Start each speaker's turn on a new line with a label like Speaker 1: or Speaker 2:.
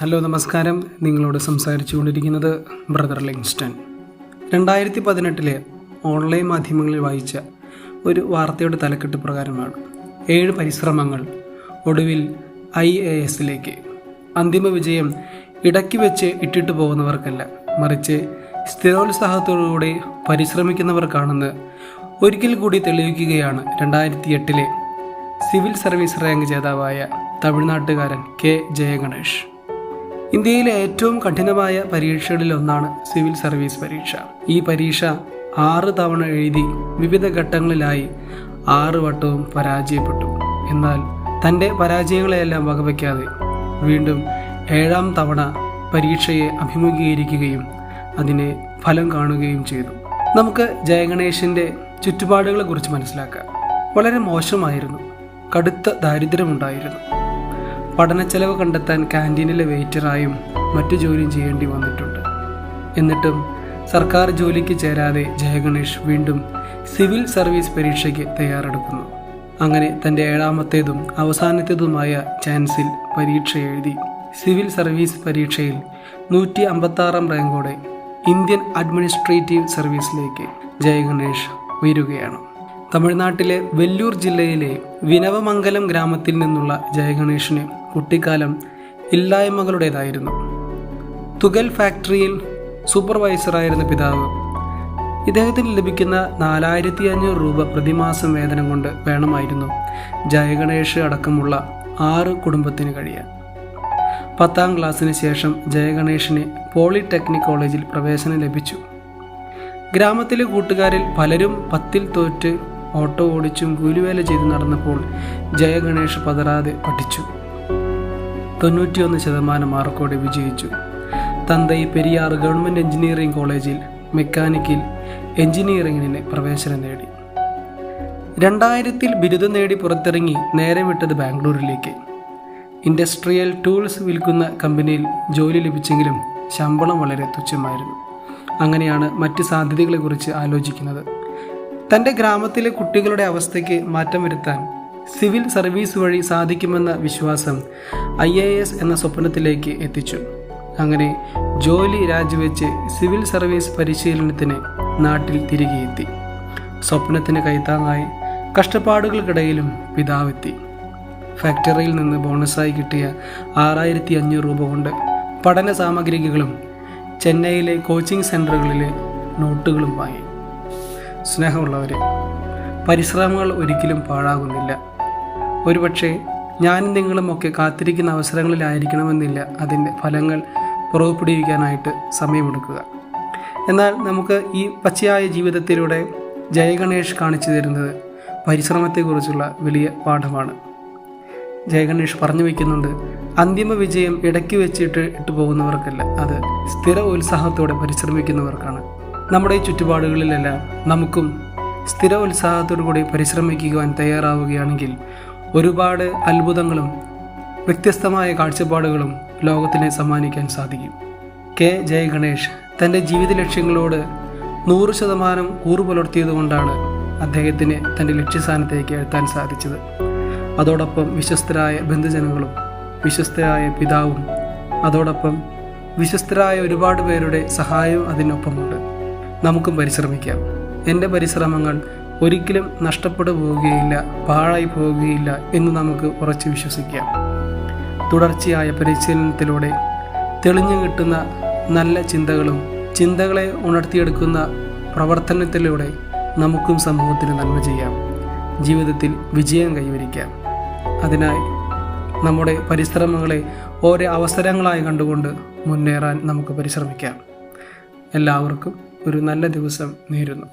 Speaker 1: Hello നമസ്കാരം. നിങ്ങളോട് സംസാരിച്ചു കൊണ്ടിരിക്കുന്നത് ബ്രദർ ലിങ്സ്റ്റൺ. രണ്ടായിരത്തി പതിനെട്ടിലെ ഓൺലൈൻ മാധ്യമങ്ങളിൽ വായിച്ച ഒരു വാർത്തയുടെ തലക്കെട്ട് പ്രകാരമാണ് ഏഴ് പരിശ്രമങ്ങൾ ഒടുവിൽ ഐ എ എസിലേക്ക് അന്തിമ വിജയം ഇടയ്ക്ക് വെച്ച് ഇട്ടിട്ട് പോകുന്നവർക്കല്ല മറിച്ച് സ്ഥിരോത്സാഹത്തോടുകൂടി പരിശ്രമിക്കുന്നവർക്കാണെന്ന് ഒരിക്കൽ കൂടി തെളിയിക്കുകയാണ് രണ്ടായിരത്തി എട്ടിലെ സിവിൽ സർവീസ് റാങ്ക് ജേതാവായ തമിഴ്നാട്ടുകാരൻ കെ ജയഗണേഷ്. ഇന്ത്യയിലെ ഏറ്റവും കഠിനമായ പരീക്ഷകളിൽ ഒന്നാണ് സിവിൽ സർവീസ് പരീക്ഷ. ഈ പരീക്ഷ ആറ് തവണ എഴുതി വിവിധ ഘട്ടങ്ങളിലായി ആറ് വട്ടവും പരാജയപ്പെട്ടു. എന്നാൽ തന്റെ പരാജയങ്ങളെയെല്ലാം വകവയ്ക്കാതെ വീണ്ടും ഏഴാം തവണ പരീക്ഷയെ അഭിമുഖീകരിക്കുകയും അതിനെ ഫലം കാണുകയും ചെയ്തു. നമുക്ക് ജയഗണേഷിന്റെ ചുറ്റുപാടുകളെക്കുറിച്ച് മനസ്സിലാക്കാം. വളരെ മോശമായിരുന്നു. കടുത്ത ദാരിദ്ര്യമുണ്ടായിരുന്നു. പഠനച്ചെലവ് കണ്ടെത്താൻ ക്യാന്റീനിലെ വെയിറ്ററായും മറ്റു ജോലിയും ചെയ്യേണ്ടി വന്നിട്ടുണ്ട്. എന്നിട്ടും സർക്കാർ ജോലിക്ക് ചേരാതെ ജയഗണേഷ് വീണ്ടും സിവിൽ സർവീസ് പരീക്ഷയ്ക്ക് തയ്യാറെടുക്കുന്നു. അങ്ങനെ തന്റെ ഏഴാമത്തേതും അവസാനത്തേതുമായ ചാൻസിൽ പരീക്ഷ എഴുതി സിവിൽ സർവീസ് പരീക്ഷയിൽ നൂറ്റി അമ്പത്താറാം റാങ്കോടെ ഇന്ത്യൻ അഡ്മിനിസ്ട്രേറ്റീവ് സർവീസിലേക്ക് ജയഗണേഷ് ഉയരുകയാണ്. തമിഴ്നാട്ടിലെ വെല്ലൂർ ജില്ലയിലെ വിനവമംഗലം ഗ്രാമത്തിൽ നിന്നുള്ള ജയഗണേഷിന് കുട്ടിക്കാലം ഇല്ലായ്മകളുടേതായിരുന്നു. തുകൽ ഫാക്ടറിയിൽ സൂപ്പർവൈസറായിരുന്ന പിതാവ് ഇദ്ദേഹത്തിന് ലഭിക്കുന്ന നാലായിരത്തി അഞ്ഞൂറ് രൂപ പ്രതിമാസം വേതനം കൊണ്ട് വേണമായിരുന്നു ജയഗണേഷ് അടക്കമുള്ള ആറ് കുടുംബത്തിന് കഴിയാൻ. പത്താം ക്ലാസ്സിന് ശേഷം ജയഗണേഷിന് പോളിടെക്നിക് കോളേജിൽ പ്രവേശനം ലഭിച്ചു. ഗ്രാമത്തിലെ കൂട്ടുകാരിൽ പലരും പത്തിൽ തോറ്റ് ഓട്ടോ ഓടിച്ചും കൂലിവേല ചെയ്തു നടന്നപ്പോൾ ജയഗണേഷ് പതറാതെ പഠിച്ചു. തൊണ്ണൂറ്റിയൊന്ന് ശതമാനം മാർക്കോടെ വിജയിച്ചു. തന്തൈ പെരിയാർ ഗവൺമെന്റ് എഞ്ചിനീയറിംഗ് കോളേജിൽ മെക്കാനിക്കിൽ എഞ്ചിനീയറിംഗിന് പ്രവേശനം നേടി. രണ്ടായിരത്തിൽ ബിരുദം നേടി പുറത്തിറങ്ങി നേരെ വിട്ടത് ബാംഗ്ലൂരിലേക്ക്. ഇൻഡസ്ട്രിയൽ ടൂൾസ് വിൽക്കുന്ന കമ്പനിയിൽ ജോലി ലഭിച്ചെങ്കിലും ശമ്പളം വളരെ തുച്ഛമായിരുന്നു. അങ്ങനെയാണ് മറ്റ് സാധ്യതകളെക്കുറിച്ച് ആലോചിക്കുന്നത്. തന്റെ ഗ്രാമത്തിലെ കുട്ടികളുടെ അവസ്ഥയ്ക്ക് മാറ്റം വരുത്താൻ സിവിൽ സർവീസ് വഴി സാധിക്കുമെന്ന വിശ്വാസം ഐ എ എസ് എന്ന സ്വപ്നത്തിലേക്ക് എത്തിച്ചു. അങ്ങനെ ജോലി രാജിവെച്ച് സിവിൽ സർവീസ് പരിശീലനത്തിന് നാട്ടിൽ തിരികെ എത്തി. സ്വപ്നത്തിന് കൈത്താങ്ങായി കഷ്ടപ്പാടുകൾക്കിടയിലും പിതാവെത്തി. ഫാക്ടറിയിൽ നിന്ന് ബോണസായി കിട്ടിയ ആറായിരത്തി അഞ്ഞൂറ് രൂപ കൊണ്ട് പഠന സാമഗ്രികളും ചെന്നൈയിലെ കോച്ചിങ് സെന്ററുകളിലെ നോട്ടുകളും വാങ്ങി. സ്നേഹമുള്ളവരെ പരിശ്രമങ്ങൾ ഒരിക്കലും പാഴാകുന്നില്ല. ഒരുപക്ഷെ ഞാനും നിങ്ങളും ഒക്കെ കാത്തിരിക്കുന്ന അവസരങ്ങളിലായിരിക്കണമെന്നില്ല അതിന്റെ ഫലങ്ങൾ പുറത്തുപിടിക്കാനായിട്ട് സമയമെടുക്കുക. എന്നാൽ നമുക്ക് ഈ പച്ചയായ ജീവിതത്തിലൂടെ ജയഗണേഷ് കാണിച്ചു തരുന്നത് പരിശ്രമത്തെക്കുറിച്ചുള്ള വലിയ പാഠമാണ്. ജയഗണേഷ് പറഞ്ഞു വയ്ക്കുന്നുണ്ട് അന്തിമ വിജയം ഇടയ്ക്ക് വെച്ചിട്ട് ഇട്ടു പോകുന്നവർക്കല്ല അത് സ്ഥിര ഉത്സാഹത്തോടെ പരിശ്രമിക്കുന്നവർക്കാണ്. നമ്മുടെ ഈ ചുറ്റുപാടുകളിലെല്ലാം നമുക്കും സ്ഥിര ഉത്സാഹത്തോടു കൂടി പരിശ്രമിക്കുവാൻ തയ്യാറാവുകയാണെങ്കിൽ ഒരുപാട് അത്ഭുതങ്ങളും വ്യത്യസ്തമായ കാഴ്ചപ്പാടുകളും ലോകത്തിനെ സമ്മാനിക്കാൻ സാധിക്കും. കെ. ജയഗണേഷ് തന്റെ ജീവിത ലക്ഷ്യങ്ങളോട് നൂറ് ശതമാനം കൂറു പുലർത്തിയതുകൊണ്ടാണ് അദ്ദേഹത്തിന് തന്റെ ലക്ഷ്യസ്ഥാനത്തേക്ക് എത്താൻ സാധിച്ചത്. അതോടൊപ്പം വിശ്വസ്തരായ ബന്ധുജനങ്ങളും വിശ്വസ്തരായ പിതാവും അതോടൊപ്പം വിശ്വസ്തരായ ഒരുപാട് പേരുടെ സഹായവും അതിനൊപ്പമുണ്ട്. നമുക്കും പരിശ്രമിക്കാം. എന്റെ പരിശ്രമങ്ങൾ ഒരിക്കലും നഷ്ടപ്പെട്ടു പോവുകയില്ല പാഴായി പോവുകയില്ല എന്ന് നമുക്ക് ഉറച്ചു വിശ്വസിക്കാം. തുടർച്ചയായ പരിശീലനത്തിലൂടെ തെളിഞ്ഞു കിട്ടുന്ന നല്ല ചിന്തകളും ചിന്തകളെ ഉണർത്തിയെടുക്കുന്ന പ്രവർത്തനത്തിലൂടെ നമുക്കും സമൂഹത്തിന് നന്മ ചെയ്യാം. ജീവിതത്തിൽ വിജയം കൈവരിക്കാം. അതിനായി നമ്മുടെ പരിശ്രമങ്ങളെ ഓരോ അവസരങ്ങളായി കണ്ടുകൊണ്ട് മുന്നേറാൻ നമുക്ക് പരിശ്രമിക്കാം. എല്ലാവർക്കും ഒരു നല്ല ദിവസം നേരുന്നു.